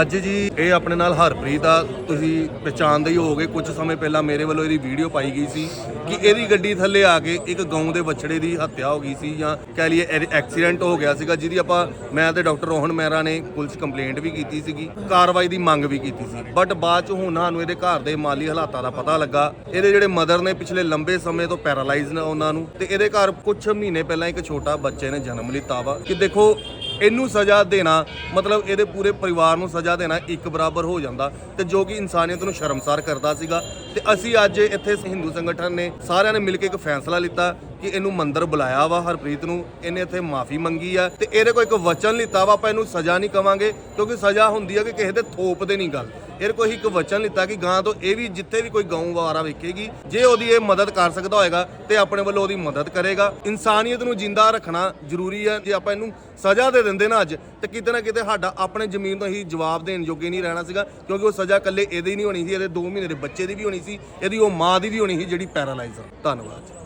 ਅੱਜ ਜੀ ਇਹ ਆਪਣੇ ਨਾਲ ਹਰਪ੍ਰੀਤ ਆ, ਤੁਸੀਂ ਪਛਾਣਦੇ ਹੀ ਹੋਵੋਗੇ ਕੁਝ ਸਮੇਂ ਪਹਿਲਾਂ ਮੇਰੇ ਵੱਲੋਂ ਇਹਦੀ ਵੀਡੀਓ ਪਾਈ ਗਈ ਸੀ ਕਿ ਇਹਦੀ ਗੱਡੀ ਥੱਲੇ ਆ ਕੇ ਇੱਕ ਗਊ ਦੇ ਵੱਛੜੇ ਦੀ ਹੱਤਿਆ ਹੋ ਗਈ ਸੀ ਜਾਂ ਕਹਿ ਲਈਏ ਐ- ਐਕਸੀਡੈਂਟ ਹੋ ਗਿਆ ਸੀਗਾ, ਜਿਹਦੀ ਆਪਾਂ, ਮੈਂ ਤੇ ਡਾਕਟਰ ਰੋਹਨ ਮਹਿਰਾ ਨੇ ਪੁਲਿਸ ਕੰਪਲੇਂਟ ਵੀ ਕੀਤੀ ਸੀਗੀ, ਕਾਰਵਾਈ ਦੀ ਮੰਗ ਵੀ ਕੀਤੀ ਸੀ। ਬਟ ਬਾਅਦ ਚ ਹੁਣ ਸਾਨੂੰ ਇਹਦੇ ਘਰ ਦੇ ਮਾਲੀ ਹਾਲਾਤਾਂ ਦਾ ਪਤਾ ਲੱਗਾ। ਇਹਦੇ ਜਿਹੜੇ ਮਦਰ ਨੇ ਪਿਛਲੇ ਲੰਬੇ ਸਮੇਂ ਤੋਂ ਪੈਰਾਲਾਈਜ਼ ਨੇ ਉਹਨਾਂ ਨੂੰ, ਤੇ ਇਹਦੇ ਘਰ ਕੁਝ ਮਹੀਨੇ ਪਹਿਲਾਂ ਇੱਕ ਛੋਟਾ ਬੱਚੇ ਨੇ ਜਨਮ ਲਿੱਤਾ ਵਾ, ਕਿ ਦੇਖੋ ਇਹਨੂੰ ਸਜ਼ਾ ਦੇਣਾ, ਮਤਲਬ ਇਹਦੇ ਪੂਰੇ ਪਰਿਵਾਰ ਨੂੰ ਸਜ਼ਾ ਦੇਣਾ ਇੱਕ ਬਰਾਬਰ ਹੋ ਜਾਂਦਾ ਤੇ ਜੋ ਕਿ ਇਨਸਾਨੀਅਤ ਨੂੰ ਸ਼ਰਮਸਾਰ ਕਰਦਾ ਸੀਗਾ। ਤੇ ਅਸੀਂ ਅੱਜ ਇੱਥੇ ਹਿੰਦੂ ਸੰਗਠਨ ਨੇ ਸਾਰਿਆਂ ਨੇ ਮਿਲ ਕੇ ਇੱਕ ਫੈਸਲਾ ਲਿੱਤਾ ਕਿ ਇਹਨੂੰ ਮੰਦਰ ਬੁਲਾਇਆ ਵਾ ਹਰਪ੍ਰੀਤ ਨੂੰ, ਇਹਨੇ ਇੱਥੇ ਮਾਫੀ ਮੰਗੀ ਆ ਤੇ ਇਹਦੇ ਕੋਲ ਇੱਕ ਵਚਨ ਲਿੱਤਾ ਵਾ, ਆਪਾਂ ਇਹਨੂੰ ਸਜ਼ਾ ਨਹੀਂ ਕਵਾਂਗੇ ਕਿਉਂਕਿ ਸਜ਼ਾ ਹੁੰਦੀ ਆ ਕਿ ਕਿਸੇ ਦੇ ਥੋਪ ਦੇ ਨਹੀਂ ਗੱਲ। ਇਹਦੇ ਕੋਈ ਇੱਕ ਵਚਨ ਲਿੱਤਾ ਕਿ ਗਾਂ ਤੋਂ ਇਹ ਵੀ ਜਿੱਥੇ ਵੀ ਕੋਈ ਗਊ ਵਾਰਾ ਵੇਖੇਗੀ, ਜੇ ਉਹਦੀ ਇਹ ਮਦਦ ਕਰ ਸਕਦਾ ਹੋਏਗਾ ਤੇ ਆਪਣੇ ਵੱਲੋਂ ਉਹਦੀ ਮਦਦ ਕਰੇਗਾ। ਇਨਸਾਨੀਅਤ ਨੂੰ ਜਿੰਦਾ ਰੱਖਣਾ ਜ਼ਰੂਰੀ ਹੈ ਜੇ ਆਪਾਂ ਇਹਨੂੰ ਸਜ਼ਾ ਦੇ ਦਿੰਦੇ ਨਾ ਅੱਜ, ਤੇ ਕਿਤੇ ਨਾ ਕਿਤੇ ਸਾਡਾ ਆਪਣੇ ਜ਼ਮੀਨ ਤੋਂ ਹੀ ਜਵਾਬ ਦੇਣ ਯੋਗੇ ਨਹੀਂ ਰਹਿਣਾ ਸੀਗਾ, ਕਿਉਂਕਿ ਉਹ ਸਜ਼ਾ ਇਕੱਲੇ ਇਹਦੀ ਨਹੀਂ ਹੋਣੀ ਸੀ, ਇਹਦੇ 2 ਮਹੀਨੇ ਦੇ ਬੱਚੇ ਦੀ ਵੀ ਹੋਣੀ ਸੀ ਇਹਦੀ ਉਹ ਮਾਂ ਦੀ ਵੀ ਹੋਣੀ ਸੀ ਜਿਹੜੀ ਪੈਰਾਲਾਈਜ਼ ਆ ਧੰਨਵਾਦ।